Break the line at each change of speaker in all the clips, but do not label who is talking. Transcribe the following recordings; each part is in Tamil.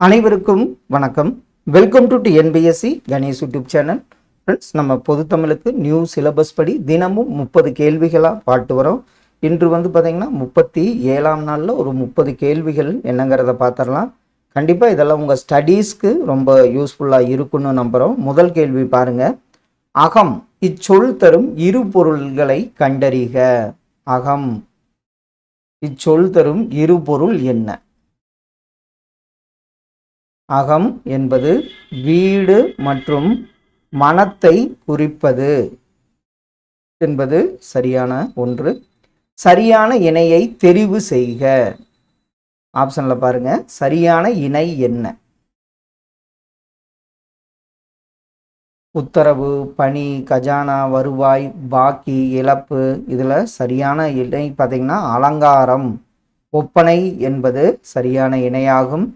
அனைவருக்கும் வணக்கம். Welcome to TNPSC Ganesh YouTube channel friends நம்ம பொதுத்தமிழுக்கு நியூ சிலபஸ் படி தினமும் முப்பது கேள்விகளாக பாட்டு வரோம். இன்று வந்து பார்த்திங்கன்னா முப்பத்தி ஏழாம் நாளில் ஒரு முப்பது கேள்விகள் என்னங்கிறத பார்த்துடலாம் கண்டிப்பாக இதெல்லாம் உங்கள் ஸ்டடீஸ்க்கு ரொம்ப யூஸ்ஃபுல்லாக இருக்குன்னு நம்புகிறோம் முதல் கேள்வி பாருங்கள் அகம் இச்சொல் தரும் இரு பொருள்களை கண்டறிக. அகம் இச்சொல் தரும் இரு பொருள் என்ன? அகம் என்பது வீடு மற்றும் மனத்தை குறிப்பது என்பது சரியான ஒன்று. சரியான இணையை தெரிவு செய்க. ஆப்ஷனில் பாருங்க. சரியான இணை என்ன? உத்தரவு பணி கஜானா வருவாய் பாக்கி இழப்பு. இதில் சரியான இணை பார்த்திங்கன்னா அலங்காரம். ஒப்பனை என்பது சரியான இணையாகும்.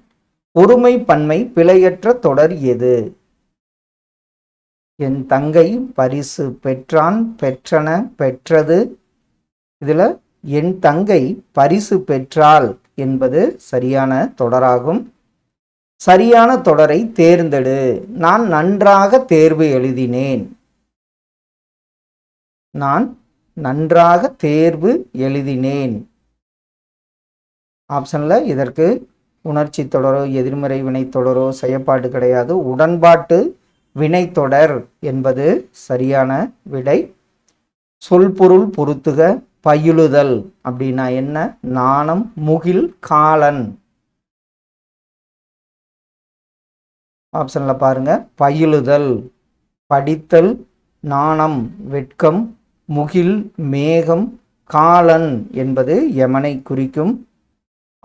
ஒருமை பன்மை பிழையற்ற தொடர் எது? என் தங்கை பரிசு பெற்றான் பெற்றன பெற்றது. இதில் என் தங்கை பரிசு பெற்றாள் என்பது சரியான தொடராகும். சரியான தொடரை தேர்ந்தெடு. நான் நன்றாக தேர்வு எழுதினேன். நான் நன்றாக தேர்வு எழுதினேன். ஆப்ஷனில் இதற்கு உணர்ச்சி தொடரோ எதிர்மறை வினைத்தொடரோ செயற்பாடு கிடையாது. உடன்பாட்டு வினைத்தொடர் என்பது சரியான விடை. சொல்பொருள் பொருத்துக பயிலுதல் அப்படின்னா என்ன? நாணம் முகில் காலன். ஆப்ஷனில் பாருங்க. பயிலுதல் படித்தல் நாணம் வெட்கம் முகில் மேகம் காலன் என்பது யமனை குறிக்கும்.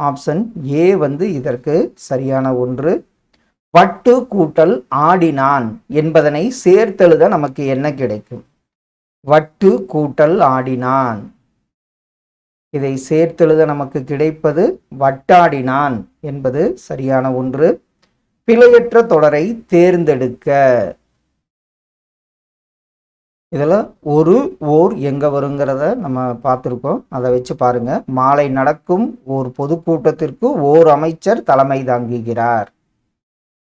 ஆப்ஷன் ஏ வந்து இதற்கு சரியான ஒன்று. வட்டு கூட்டல் ஆடினான் என்பதனை சேர்த்தெழுத நமக்கு என்ன கிடைக்கும்? வட்டு கூட்டல் ஆடினான். இதை சேர்த்தெழுத நமக்கு கிடைப்பது வட்டாடினான் என்பது சரியான ஒன்று. பிழையற்ற தொடரை தேர்ந்தெடுக்க. இதில் ஒரு ஓர் எங்கே வருங்கிறத நம்ம பார்த்துருக்கோம் அதை வச்சு பாருங்கள் மாலை நடக்கும் ஓர் பொதுக்கூட்டத்திற்கு ஓர் அமைச்சர் தலைமை தாங்குகிறார்.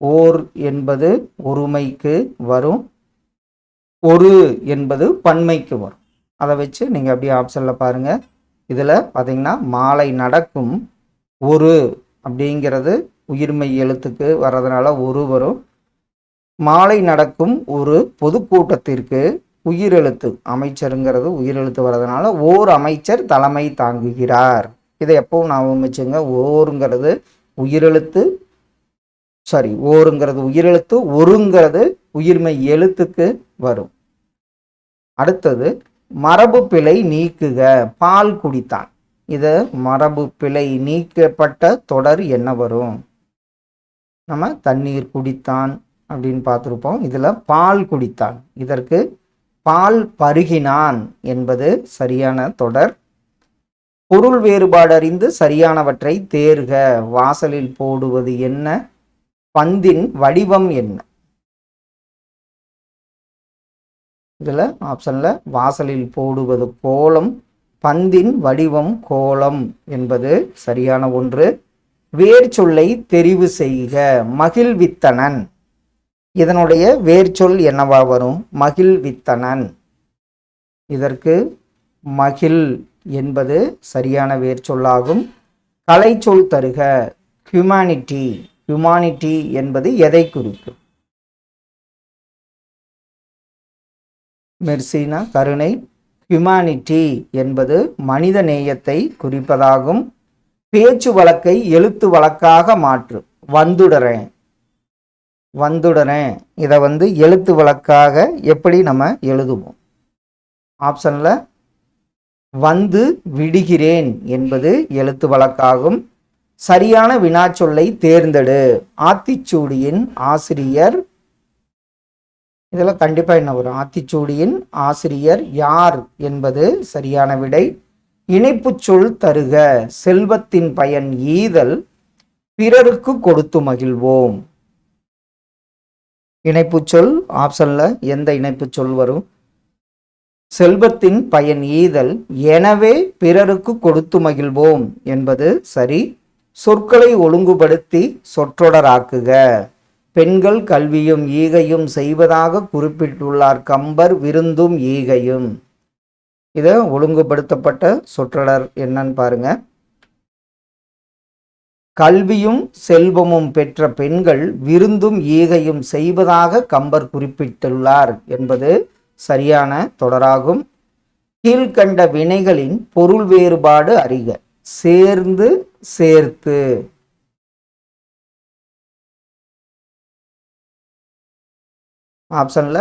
ஓர் என்பது ஒருமைக்கு வரும். ஒரு என்பது பன்மைக்கு வரும். அதை வச்சு நீங்கள் அப்படியே ஆப்ஷனில் பாருங்கள் இதில் பார்த்தீங்கன்னா மாலை நடக்கும் ஒரு அப்படிங்கிறது உயிர்மை எழுத்துக்கு வர்றதுனால ஒரு வரும். மாலை நடக்கும் ஒரு பொதுக்கூட்டத்திற்கு உயிரெழுத்து. அமைச்சருங்கிறது உயிரெழுத்து வர்றதுனால ஓர் அமைச்சர் தலைமை தாங்குகிறார். இதை எப்பவும் நான் வச்சுங்க ஓருங்கிறது உயிரெழுத்து சாரி ஓருங்கிறது உயிரெழுத்து ஒருங்கிறது உயிர்மை எழுத்துக்கு வரும். அடுத்தது மரபு பிழை நீக்குக பால் குடித்தான். இது மரபு பிழை நீக்கப்பட்ட தொடர் என்ன வரும்? நம்ம தண்ணீர் குடித்தான் அப்படின்னு பார்த்துருப்போம். இதில் பால் குடித்தான். இதற்கு பால் பருகினான் என்பது சரியான தொடர். பொருள் வேறுபாடு அறிந்து சரியானவற்றை தேர்க. வாசலில் போடுவது என்ன? பந்தின் வடிவம் என்ன? இதில் ஆப்ஷனில் வாசலில் போடுவது கோலம் பந்தின் வடிவம் கோலம் என்பது சரியான ஒன்று. வேர் சொல்லை தெரிவு செய்க. மகிழ்வித்தனன். இதனுடைய வேர்ச்சொல் என்னவா வரும்? மகிழ் வித்தனன். இதற்கு மகிழ் என்பது சரியான வேர்ச்சொல்லாகும். கலைச்சொல் தருக ஹியூமானிட்டி ஹியூமானிட்டி என்பது எதை குறிக்கும் மெர்சினா கருணை. ஹியூமானிட்டி என்பது மனித நேயத்தை குறிப்பதாகும். பேச்சு வழக்கை எழுத்து வழக்காக மாற்று. வந்துடுறேன். வந்துடனே இதை வந்து எழுத்து வழக்காக எப்படி நம்ம எழுதுவோம்? ஆப்ஷனில் வந்து விடுகிறேன் என்பது எழுத்து வழக்காகும். சரியான வினாச்சொல்லை தேர்ந்தெடு. ஆத்திச்சூடியின் ஆசிரியர் இதில் கண்டிப்பாக என்ன வரும்? ஆத்திச்சூடியின் ஆசிரியர் யார் என்பது சரியான விடை. இணைப்புச் சொல் தருக. செல்வத்தின் பயன் ஈதல் பிறருக்கு கொடுத்து மகிழ்வோம். இணைப்புச் சொல் ஆப்ஷனில் எந்த இணைப்புச் சொல் வரும்? செல்வத்தின் பயன் ஈதல் எனவே பிறருக்கு கொடுத்து மகிழ்வோம் என்பது சரி. சொற்களை ஒழுங்குபடுத்தி சொற்றொடராக்குக. பெண்கள் கல்வியும் ஈகையும் செய்வதாக குறிப்பிட்டுள்ளார் கம்பர் விருந்தும் ஈகையும். இதை ஒழுங்குபடுத்தப்பட்ட சொற்றொடர் என்னன்னு பாருங்கள் கல்வியும் செல்வமும் பெற்ற பெண்கள் விருந்தும் ஈகையும் செய்வதாக கம்பர் குறிப்பிட்டுள்ளார் என்பது சரியான தொடராகும். கீழ்கண்ட வினைகளின் பொருள் வேறுபாடு அறிக. சேர்ந்து சேர்த்து. ஆப்ஷன்ல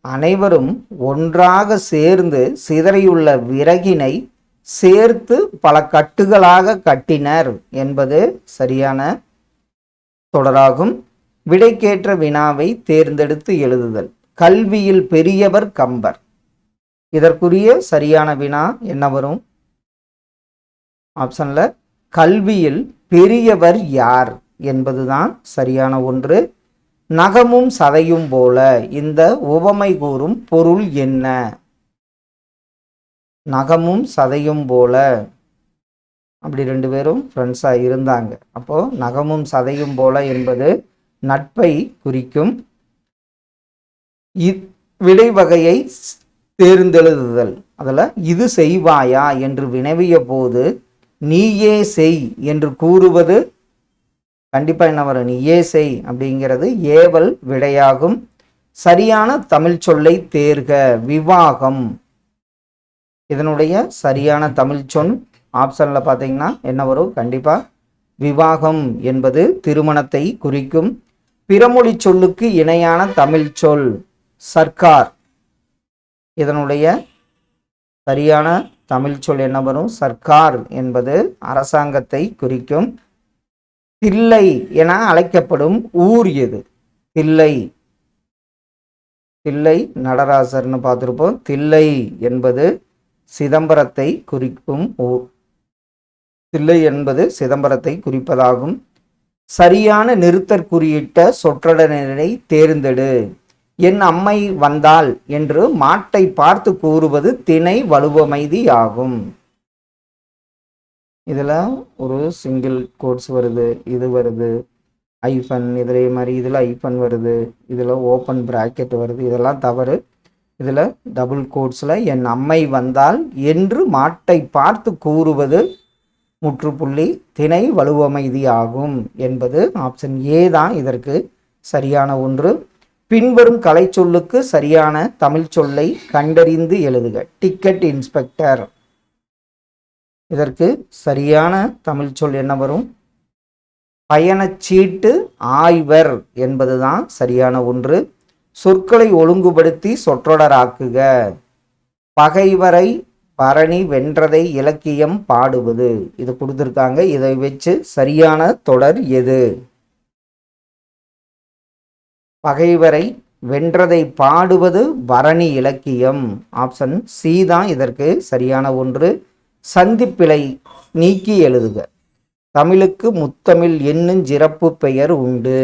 அனைவரும் ஒன்றாக சேர்ந்து சிதறியுள்ள விறகினை சேர்த்து பல கட்டுகளாக கட்டினர் என்பது சரியான தொடராகும். விடைக்கேற்ற வினாவை தேர்ந்தெடுத்து எழுதுதல். கல்வியில் பெரியவர் கம்பர். இதற்குரிய சரியான வினா என்ன வரும்? ஆப்ஷனில் கல்வியில் பெரியவர் யார் என்பதுதான் சரியான ஒன்று. நகமும் சதையும் போல இந்த உவமை கூறும் பொருள் என்ன? நகமும் சதையும் போல. அப்படி ரெண்டு பேரும் ஃப்ரெண்ட்ஸாக இருந்தாங்க. அப்போது நகமும் சதையும் போல என்பது நட்பை குறிக்கும். இ- விடை வகையை தேர்ந்தெழுதுதல். அதில் இது செய்வாயா என்று வினவிய போது நீயே செய் என்று கூறுவது கண்டிப்பாக என்ன வரும்? நீயே செய் அப்படிங்கிறது ஏவல் விடையாகும். சரியான தமிழ் சொல்லை தேர்க விவாகம். இதனுடைய சரியான தமிழ் சொல் ஆப்ஷனில் பார்த்தீங்கன்னா என்ன வரும்? கண்டிப்பாக விவாகம் என்பது திருமணத்தை குறிக்கும் பிறமொழி சொல்லுக்கு இணையான தமிழ் சொல் சர்க்கார். இதனுடைய சரியான தமிழ் சொல் என்ன வரும்? சர்க்கார் என்பது அரசாங்கத்தை குறிக்கும் தில்லை என அழைக்கப்படும் ஊர் எது? தில்லை. தில்லை நடராசர்னு பார்த்துருப்போம். தில்லை என்பது சிதம்பரத்தை குறிக்கும் ஊர் தில்லை என்பது சிதம்பரத்தை குறிப்பதாகும். சரியான நிறுத்தற்குறியிட்ட சொற்றொடரினை தேர்ந்தெடு. என் அம்மை வந்தாள் என்று மாட்டை பார்த்து கூறுவது திணை வலுவமைதி ஆகும் இதில் ஒரு சிங்கிள் கோட்ஸ் வருது இது வருது ஐஃபன் இதே மாதிரி இதில் ஐஃபன் வருது இதில் ஓப்பன் ப்ராக்கெட் வருது இதெல்லாம் தவறு. இதில் டபுள் கோட்ஸில் என் அம்மை வந்தால் என்று மாட்டை பார்த்து கூறுவது முற்றுப்புள்ளி திணை வலுவமைதி ஆகும் என்பது ஆப்ஷன் ஏ தான். இதற்கு சரியான ஒன்று. பின்வரும் கலைச்சொல்லுக்கு சரியான தமிழ் சொல்லை கண்டறிந்து எழுதுக. டிக்கெட் இன்ஸ்பெக்டர் இதற்கு சரியான தமிழ் சொல் என்ன வரும்? பயணச்சீட்டு ஆய்வர் என்பதுதான் சரியான ஒன்று. சொற்களை ஒழுங்குபடுத்தி சொற்றொடராக்குக. பகைவரை பரணி வென்றதை இலக்கியம் பாடுவது. இது கொடுத்துருக்காங்க. இதை வச்சு சரியான தொடர் எது? பகைவரை வென்றதை பாடுவது பரணி இலக்கியம். ஆப்ஷன் சி தான் இதற்கு சரியான ஒன்று. சந்திப்பிழை நீக்கி எழுதுக. தமிழுக்கு முத்தமிழ் என்னும் சிறப்பு பெயர் உண்டு.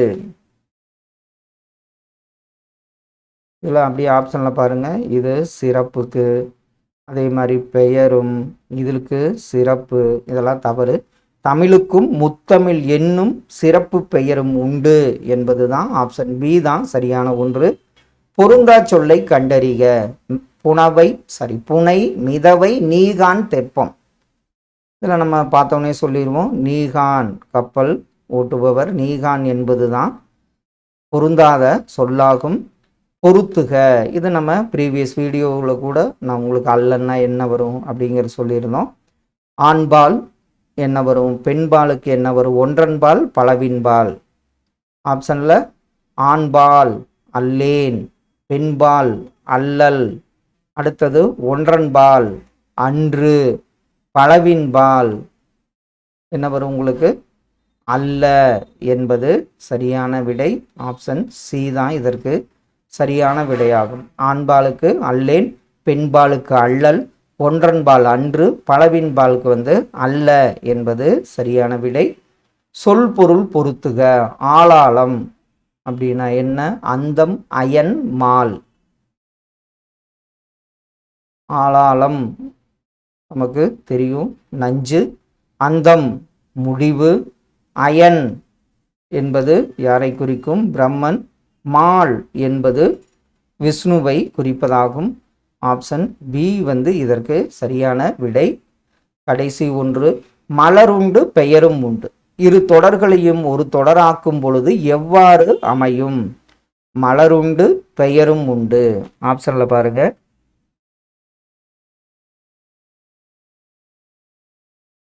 இதில் அப்படியே ஆப்ஷனில் பாருங்கள் இது சிறப்புக்கு அதே மாதிரி பெயரும் இதற்கு சிறப்பு இதெல்லாம் தவறு. தமிழுக்கும் முத்தமிழ் என்னும் சிறப்பு பெயரும் உண்டு என்பது தான் ஆப்ஷன் பி தான் சரியான ஒன்று. பொருந்தா சொல்லை கண்டறிக. புனவை சாரி புனை மிதவை நீகான் தெப்பம். இதில் நம்ம பார்த்தோன்னே சொல்லிடுவோம். நீகான் கப்பல் ஓட்டுபவர் நீகான் என்பது தான் பொருந்தாத சொல்லாகும். பொருத்துக இது நம்ம ப்ரீவியஸ் வீடியோவில் கூட நான் உங்களுக்கு அல்லன்னா என்ன வரும் அப்படிங்கிறது சொல்லியிருந்தோம். ஆண்பால் என்ன வரும்? பெண்பாலுக்கு என்ன வரும்? ஒன்றன்பால் பலவின்பால். ஆப்ஷனில் ஆண்பால் அல்லேன். பெண்பால் அல்லல். அடுத்தது ஒன்றன்பால் அன்று. பலவின்பால். என்ன வரும் உங்களுக்கு? அல்ல என்பது சரியான விடை. ஆப்ஷன் சி தான் இதற்கு. சரியான விடையாகும். ஆண்பாலுக்கு அல்லேன் பெண்பாலுக்கு அல்லல் ஒன்றன்பால் அன்று பலவின்பாலுக்கு வந்து அல்ல என்பது சரியான விடை. சொல் பொருள் பொருத்துக ஆளாளம் அப்படின்னா என்ன? அந்தம் அயன் மால். ஆளாளம் நமக்கு தெரியும். நஞ்சு அந்தம் முடிவு அயன் என்பது யாரை குறிக்கும்? பிரம்மன் மால் என்பது விஷ்ணுவை குறிப்பதாகும். ஆப்ஷன் பி வந்து இதற்கு சரியான விடை. கடைசி ஒன்று மலருண்டு பெயரும் உண்டு. இரு தொடர்களையும் ஒரு தொடராக்கும் பொழுது எவ்வாறு அமையும்? மலருண்டு பெயரும் உண்டு. ஆப்ஷன்ல பாருங்க.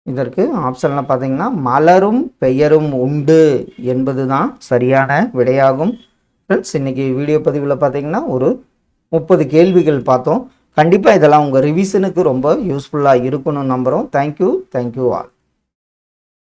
இதற்கு ஆப்ஷன்ல பார்த்தீங்கன்னா மலரும் பெயரும் உண்டு என்பது தான் சரியான விடையாகும். ஃப்ரெண்ட்ஸ் இன்னைக்கு வீடியோ பதிவில் பார்த்தீங்கன்னா ஒரு முப்பது கேள்விகள் பார்த்தோம். கண்டிப்பாக இதெல்லாம் உங்கள் ரிவிஷனுக்கு ரொம்ப யூஸ்ஃபுல்லாக இருக்கணும்னு நம்புகிறோம் தேங்க்யூ தேங்க்யூ ஆல்